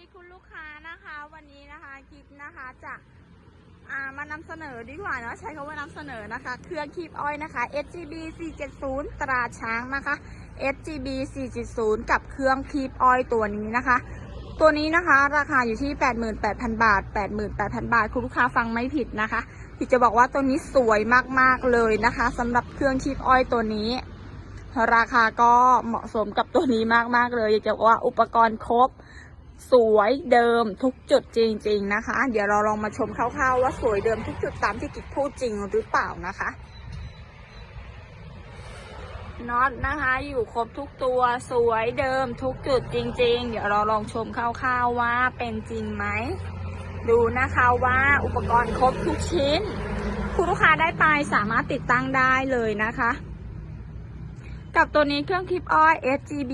ดีคุณลูกค้านะคะ วันนี้นะคะกิฟนะคะจะามานำเสนอดีกว่านะใช้คำว่านำเสนอนะคะ เครื่องคีบอ้อยนะคะ SGB 470 ตราช้างนะคะ SGB 470 กับเครื่องคีบอ้อยตัวนี้นะคะ ตัวนี้นะคะ ราคาอยู่ที่ 88,000 บาท 88,000 บาท คุณลูกค้าฟังไม่ผิดนะคะพี่จะบอกว่าตัวนี้สวยมากๆเลยนะคะสำหรับเครื่องคีบอ้อยตัวนี้ ราคาก็เหมาะสมกับตัวนี้มากๆเลยอยากจะบอกว่าอุปกรณ์ครบ สวยเดิมทุกจุดจริง ๆนะคะ เดี๋ยวเราลองมาชมคร่าวๆว่าสวยเดิมทุกจุดตามที่กิจพูดจริงหรือเปล่านะคะน็อตนะคะอยู่ครบทุกตัวสวยเดิมทุกจุดจริง ๆ เดี๋ยวเราลองชมคร่าวๆว่าเป็นจริงไหมดูนะคะว่าอุปกรณ์ครบทุกชิ้น คุณลูกค้าได้ไปสามารถติดตั้งได้เลยนะคะ กับตัวนี้เครื่องคลิปอ้อย SGB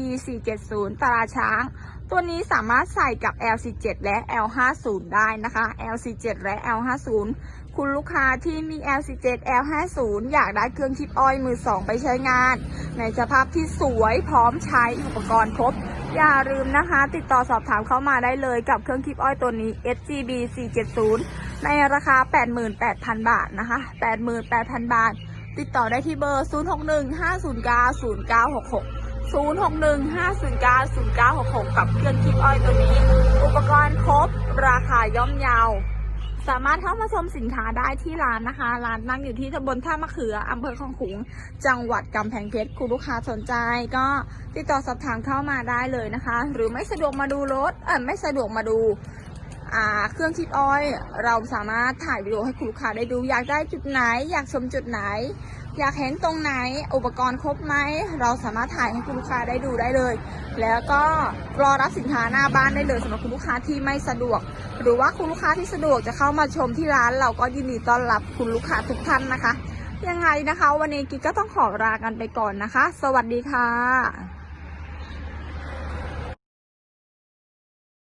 470 ตราช้าง ตัวนี้สามารถใส่กับ LC7 และ L50 ได้นะคะ LC7 และ L50 คุณลูกค้าที่มี LC7 L50 อยากได้เครื่องคลิปอ้อยมือสองไปใช้งาน ในสภาพที่สวยพร้อมใช้อุปกรณ์ครบ อย่าลืมนะคะ ติดต่อสอบถามเข้ามาได้เลยกับเครื่องคลิปอ้อยตัวนี้ SGB 470 ในราคา 88,000 บาทนะคะ 88,000 บาท ติดต่อได้ที่เบอร์ 0615090966 0615090966 กับเครื่องคลิปอ้อยตัวนี้ อุปกรณ์ครบราคาย่อมเยาสามารถเข้ามาชมสินค้าได้ที่ร้านนะคะ ร้านนั่งอยู่ที่ตำบลท่ามะเขืออำเภอคลองขุง จังหวัดกำแพงเพชรคุณลูกค้าสนใจ ก็ติดต่อสอบถามเข้ามาได้เลยนะคะ หรือไม่สะดวกมาดูรถเออไม่สะดวกมาดู เครื่องคิดอ้อย เราสามารถถ่ายวิดีโอให้คุณลูกค้าได้ดู อยากได้จุดไหน อยากชมจุดไหน อยากเห็นตรงไหน อุปกรณ์ครบไหม เราสามารถถ่ายให้คุณลูกค้าได้ดูได้เลย แล้วก็รอรับสินค้าหน้าบ้านได้เลยสำหรับคุณลูกค้าที่ไม่สะดวก หรือว่าคุณลูกค้าที่สะดวกจะเข้ามาชมที่ร้าน เราก็ยินดีต้อนรับคุณลูกค้าทุกท่านนะคะ ยังไงนะคะ วันนี้กิ๊กก็ต้องขอลากันไปก่อนนะคะ สวัสดีค่ะ